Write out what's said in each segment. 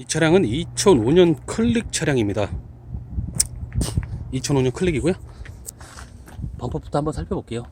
이 차량은 2005년 클릭 차량입니다. 2005년 클릭이고요. 범퍼부터 한번 살펴볼게요.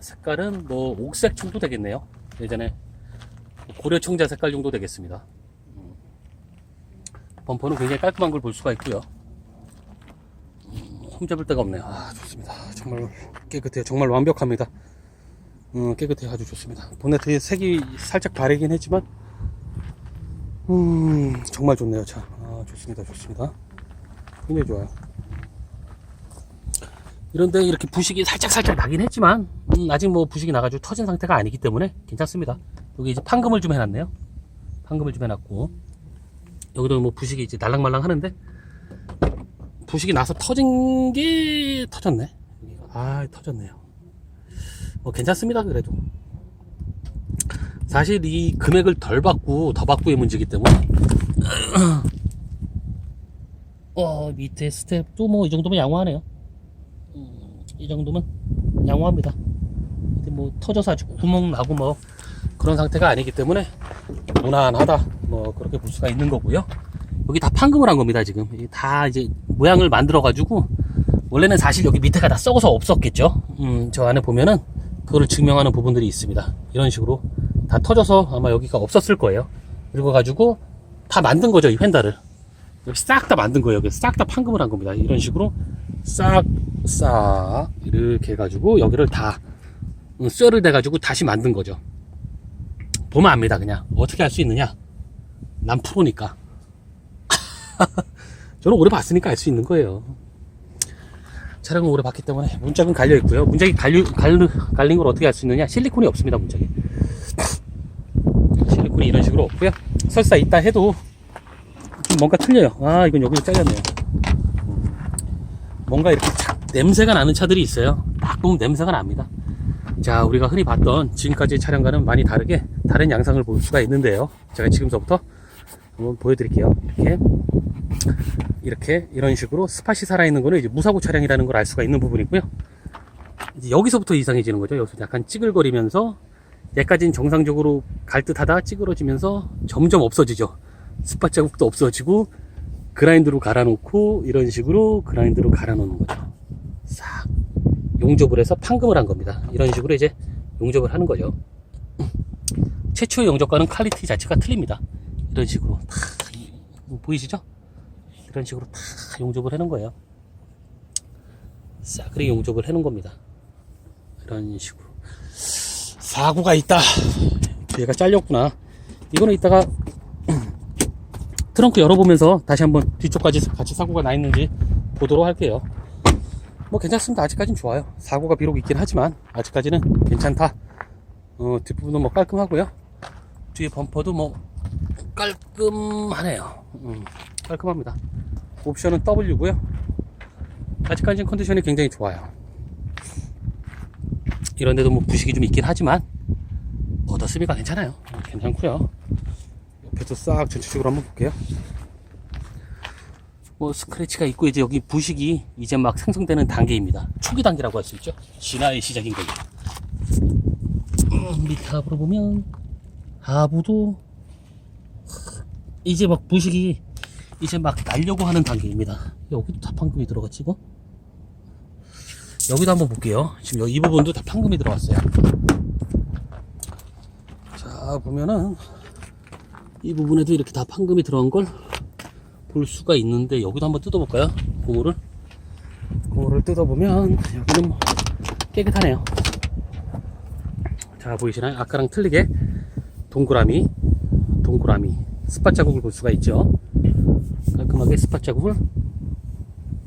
색깔은 뭐 옥색 정도 되겠네요. 예전에 고려 청자 색깔 정도 되겠습니다. 음. 범퍼는 굉장히 깔끔한 걸 볼 수가 있고요. 음, 흠잡을 데가 없네요. 아 좋습니다. 정말 깨끗해요. 정말 완벽합니다. 음, 깨끗해요. 아주 좋습니다. 보네트에 색이 살짝 바래긴 했지만 음, 정말 좋네요, 차. 아, 좋습니다, 좋습니다. 굉장히 좋아요. 이런데 이렇게 부식이 살짝살짝 나긴 했지만, 음, 아직 뭐 부식이 나가지고 터진 상태가 아니기 때문에 괜찮습니다. 여기 이제 판금을 좀 해놨네요. 판금을 좀 해놨고, 여기도 뭐 부식이 이제 날랑말랑 하는데, 부식이 나서 터진 게 터졌네. 아, 터졌네요. 뭐 괜찮습니다, 그래도. 사실 이 금액을 덜 받고 더 받고의 문제이기 때문에. 어 밑에 스텝도 뭐 이 정도면 양호하네요. 음, 이 정도면 양호합니다. 뭐 터져서 아주 구멍 나고 뭐 그런 상태가 아니기 때문에 무난하다. 뭐 그렇게 볼 수가 있는 거고요. 여기 다 판금을 한 겁니다 지금. 이다 이제 모양을 만들어 가지고 원래는 사실 여기 밑에가 다 썩어서 없었겠죠? 음, 저 안에 보면은 그거를 증명하는 부분들이 있습니다. 이런 식으로 다 터져서 아마 여기가 없었을 거예요. 그리고 가지고 다 만든 거죠, 이 휀다를. 여기 싹다 만든 거예요. 싹 다 판금을 한 겁니다. 이런 식으로 싹, 싹, 이렇게 해가지고 여기를 다 음, 쇠를 대가지고 다시 만든 거죠. 보면 압니다, 그냥. 어떻게 할 수 있느냐? 난 프로니까. 저는 오래 봤으니까 알 수 있는 거예요. 차량은 오래 봤기 때문에 문짝은 갈려 있고요. 문짝이 갈려, 갈린 걸 어떻게 할수 있느냐? 실리콘이 없습니다, 문짝에. 실리콘이 이런 식으로 없고요. 설사 있다 해도 좀 뭔가 틀려요. 아, 이건 여기서 잘렸네요. 뭔가 이렇게 탁 냄새가 나는 차들이 있어요. 딱 보면 냄새가 납니다. 자, 우리가 흔히 봤던 지금까지의 차량과는 많이 다르게 다른 양상을 볼 수가 있는데요. 제가 지금서부터 한번 보여드릴게요. 이렇게 이렇게 이런 식으로 스팟이 살아있는 거는 이제 무사고 차량이라는 걸 알 수가 있는 부분이고요. 이제 여기서부터 이상해지는 거죠. 여기서 약간 찌글거리면서 얘까지는 정상적으로 갈 듯하다 찌그러지면서 점점 없어지죠. 스팟 자국도 없어지고 그라인드로 갈아놓고 이런 식으로 그라인드로 갈아놓는 거죠. 싹 용접을 해서 판금을 한 겁니다. 이런 식으로 이제 용접을 하는 거죠. 최초의 용접과는 퀄리티 자체가 틀립니다. 이런 식으로 다 보이시죠? 이런 식으로 다 용접을 해놓은 거예요. 싸그리 용접을 해놓은 겁니다. 이런 식으로. 사고가 있다. 얘가 잘렸구나. 이거는 이따가 트렁크 열어보면서 다시 한번 뒤쪽까지 같이 사고가 나 있는지 보도록 할게요. 뭐 괜찮습니다. 아직까지는 좋아요. 사고가 비록 있긴 하지만 아직까지는 괜찮다. 어, 뒷부분은 뭐 깔끔하고요. 뒤에 범퍼도 뭐 깔끔하네요. 음, 깔끔합니다. 옵션은 W고요. 아직까지는 컨디션이 굉장히 좋아요. 이런 데도 뭐 부식이 좀 있긴 하지만 얻었으니까 괜찮아요. 괜찮고요. 옆에도 싹 전체적으로 한번 볼게요. 뭐 스크래치가 있고 이제 여기 부식이 이제 막 생성되는 단계입니다. 초기 단계라고 할 수 있죠. 진화의 시작인 거죠. 음, 밑에 하부로 보면 하부도 이제 막 부식이 이제 막 날려고 하는 단계입니다. 여기도 다 판금이 들어갔지고 여기도 한번 볼게요. 지금 여기 이 부분도 다 판금이 들어갔어요. 자 보면은 이 부분에도 이렇게 다 판금이 들어간 걸 볼 수가 있는데 여기도 한번 뜯어볼까요? 고무를 고무를 뜯어보면 여기는 뭐 깨끗하네요. 자 보이시나요? 아까랑 틀리게 동그라미 동그라미 스팟 자국을 볼 수가 있죠. 깔끔하게 스팟 자국을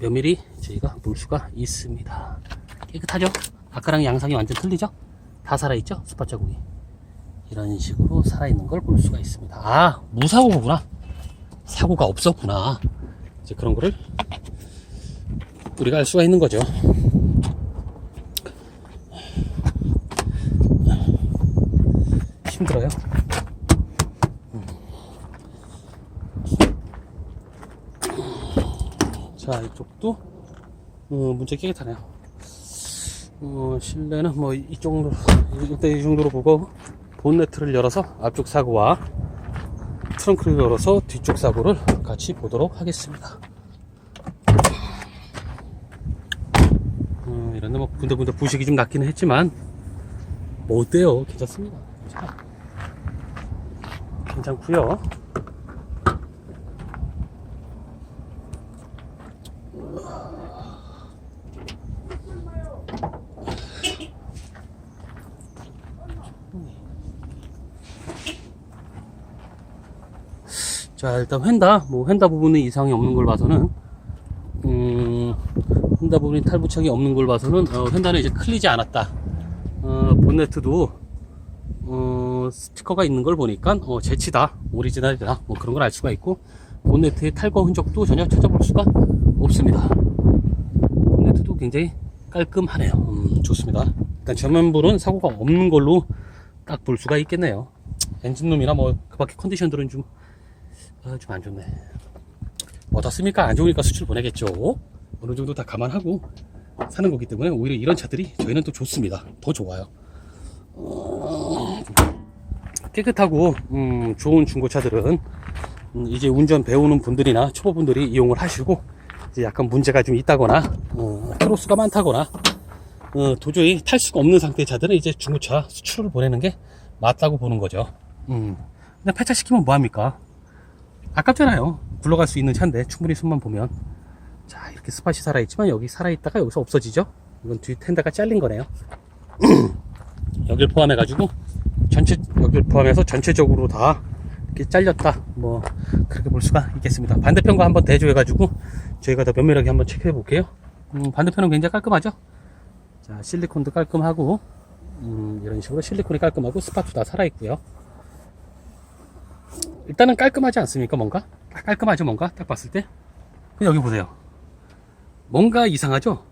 몇 미리 저희가 볼 수가 있습니다. 깨끗하죠? 아까랑 양상이 완전 틀리죠? 다 살아있죠? 스팟 자국이. 이런 식으로 살아있는 걸 볼 수가 있습니다. 아, 무사고구나. 사고가 없었구나. 이제 그런 거를 우리가 알 수가 있는 거죠. 힘들어요. 자, 이쪽도 어, 문제 깨끗하네요. 어, 실내는 뭐 이 정도, 이때 이 정도로 보고 본네트를 열어서 앞쪽 사고와 트렁크를 열어서 뒤쪽 사고를 같이 보도록 하겠습니다. 음, 이런데 뭐 군데군데 부식이 좀 났기는 했지만 뭐 어때요? 괜찮습니다. 자, 괜찮고요. 자 일단 휀다. 뭐 휀다 부분에 이상이 없는 걸 봐서는 음 휀다 부분이 탈부착이 없는 걸 봐서는 어, 휀다는 이제 클리지 않았다. 어, 본네트도 어, 스티커가 있는 걸 보니까 어, 제치다. 오리지널이다. 뭐 그런 걸 알 수가 있고 본네트의 탈거 흔적도 전혀 찾아볼 수가 없습니다. 본네트도 굉장히 깔끔하네요. 음, 좋습니다. 일단 전면부는 사고가 없는 걸로 딱 볼 수가 있겠네요. 엔진룸이나 뭐 그 밖에 컨디션들은 좀 아, 좀 안 좋네. 뭐 어떻습니까? 안 좋으니까 수출 보내겠죠. 어느 정도 다 감안하고 사는 거기 때문에 오히려 이런 차들이 저희는 또 좋습니다. 더 좋아요. 어, 깨끗하고 음, 좋은 중고차들은 음, 이제 운전 배우는 분들이나 초보분들이 이용을 하시고 이제 약간 문제가 좀 있다거나 어, 크로스가 많다거나 어, 도저히 탈 수가 없는 상태의 차들은 이제 중고차 수출을 보내는 게 맞다고 보는 거죠. 음. 그냥 폐차시키면 뭐합니까? 아깝잖아요. 굴러갈 수 있는 차인데 충분히 손만 보면 자 이렇게 스팟이 살아있지만 여기 살아있다가 여기서 없어지죠. 이건 뒤 텐다가 잘린 거네요. 여길 포함해 가지고 전체 여길 포함해서 전체적으로 다 이렇게 잘렸다. 뭐 그렇게 볼 수가 있겠습니다. 반대편과 한번 대조해 가지고 저희가 더 면밀하게 한번 체크해 볼게요. 음, 반대편은 굉장히 깔끔하죠. 자 실리콘도 깔끔하고 음, 이런 식으로 실리콘이 깔끔하고 스팟도 다 살아있고요. 일단은 깔끔하지 않습니까? 뭔가? 딱 깔끔하죠? 뭔가? 딱 봤을 때? 여기 보세요. 뭔가 이상하죠?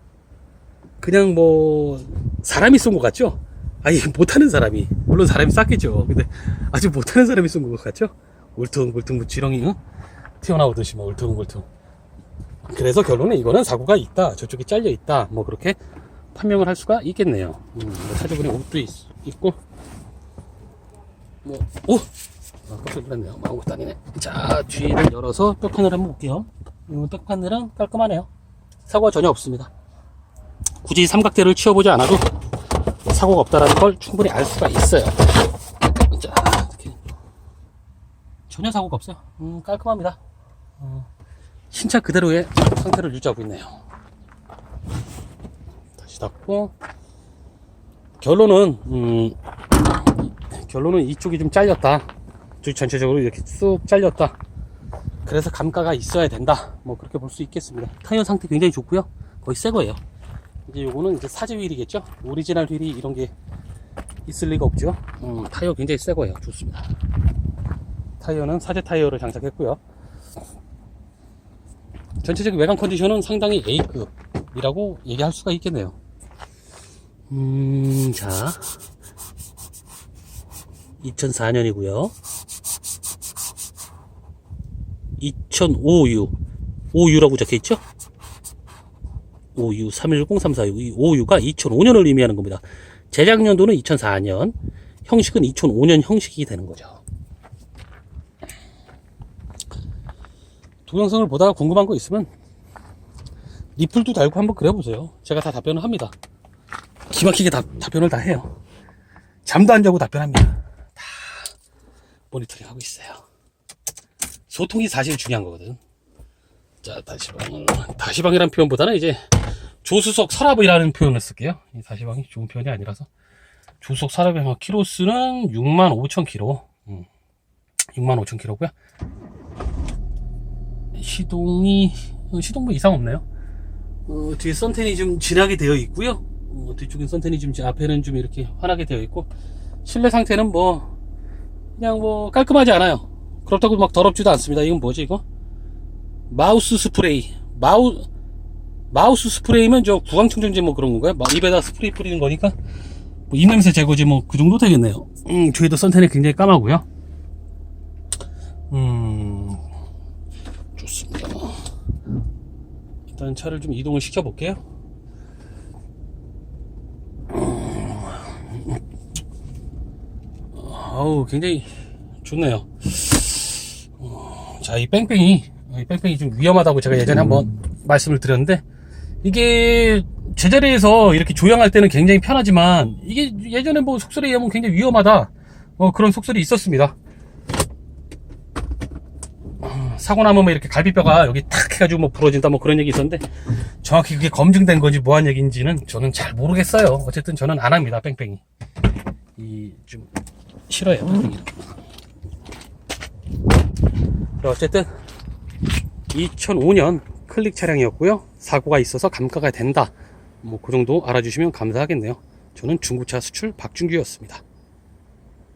그냥 뭐, 사람이 쏜 것 같죠? 아니, 못하는 사람이. 물론 사람이 쌌겠죠. 근데 아주 못하는 사람이 쏜 것 같죠? 울퉁불퉁 뭐 지렁이, 응? 튀어나오듯이 막 울퉁불퉁. 그래서 결론은 이거는 사고가 있다. 저쪽이 잘려 있다. 뭐 그렇게 판명을 할 수가 있겠네요. 음, 뭐 차주분의 옷도 있, 있고. 뭐, 오! 아, 깜짝 놀랐네요. 아무것도 아니네. 자, 뒤를 열어서 백판을 한번 볼게요. 이 백판들은 깔끔하네요. 사고가 전혀 없습니다. 굳이 삼각대를 치워보지 않아도 사고가 없다는 걸 충분히 알 수가 있어요. 자, 이렇게. 전혀 사고가 없어요. 음, 깔끔합니다. 어, 신차 그대로의 상태를 유지하고 있네요. 다시 닫고. 결론은, 음, 결론은 이쪽이 좀 잘렸다. 쭉 전체적으로 이렇게 쑥 잘렸다. 그래서 감가가 있어야 된다. 뭐 그렇게 볼 수 있겠습니다. 타이어 상태 굉장히 좋고요. 거의 새 거예요. 이제 요거는 이제 사제 휠이겠죠. 오리지널 휠이 이런 게 있을 리가 없죠. 음, 타이어 굉장히 새 거예요. 좋습니다. 타이어는 사제 타이어를 장착했고요. 전체적인 외관 컨디션은 상당히 A급이라고 얘기할 수가 있겠네요. 음, 자. 2004년이고요. 2005U 5U라고 적혀있죠? 5U 310346 이 5U가 2005년을 의미하는 겁니다. 제작 년도는 2004년 형식은 2005년 형식이 되는 거죠. 동영상을 보다가 궁금한 거 있으면 리플도 달고 한번 그려보세요. 제가 다 답변을 합니다. 기막히게 다, 답변을 다 해요. 잠도 안 자고 답변합니다. 다 모니터링 하고 있어요. 소통이 사실 중요한 거거든. 자, 다시방. 다시방이라는 표현보다는 이제 조수석 서랍이라는 표현을 쓸게요. 이 다시방이 좋은 표현이 아니라서. 조수석 서랍의 뭐 키로수는 6만 5천 키로. 음, 6만 5천 키로고요. 시동이 어, 시동 뭐 이상 없네요. 어, 뒤에 선텐이 좀 진하게 되어 있고요. 어, 뒤쪽엔 선텐이 좀 앞에는 좀 이렇게 환하게 되어 있고 실내 상태는 뭐 그냥 뭐 깔끔하지 않아요. 그렇다고 막 더럽지도 않습니다. 이건 뭐지 이거? 마우스 스프레이. 마우 마우스 스프레이면 저 구강청정제 뭐 그런 건가요? 막 입에다 스프레이 뿌리는 거니까 뭐 입냄새 제거제 뭐 그 정도 되겠네요. 음, 뒤에도 선텐이 굉장히 까마고요. 음, 좋습니다. 일단 차를 좀 이동을 시켜 볼게요. 아우 굉장히 좋네요. 자, 이 뺑뺑이, 이 뺑뺑이 좀 위험하다고 제가 예전에 한번 말씀을 드렸는데, 이게 제자리에서 이렇게 조향할 때는 굉장히 편하지만, 이게 예전에 뭐 속설에 의하면 굉장히 위험하다. 어, 그런 속설이 있었습니다. 어, 사고 나면 뭐 이렇게 갈비뼈가 여기 탁 해가지고 뭐 부러진다 뭐 그런 얘기 있었는데, 정확히 그게 검증된 건지 뭐한 얘기인지는 저는 잘 모르겠어요. 어쨌든 저는 안 합니다, 뺑뺑이. 이, 좀, 싫어요, 뺑뺑이. 자, 어쨌든 2005년 클릭 차량이었고요. 사고가 있어서 감가가 된다. 뭐 그 정도 알아주시면 감사하겠네요. 저는 중고차 수출 박준규였습니다.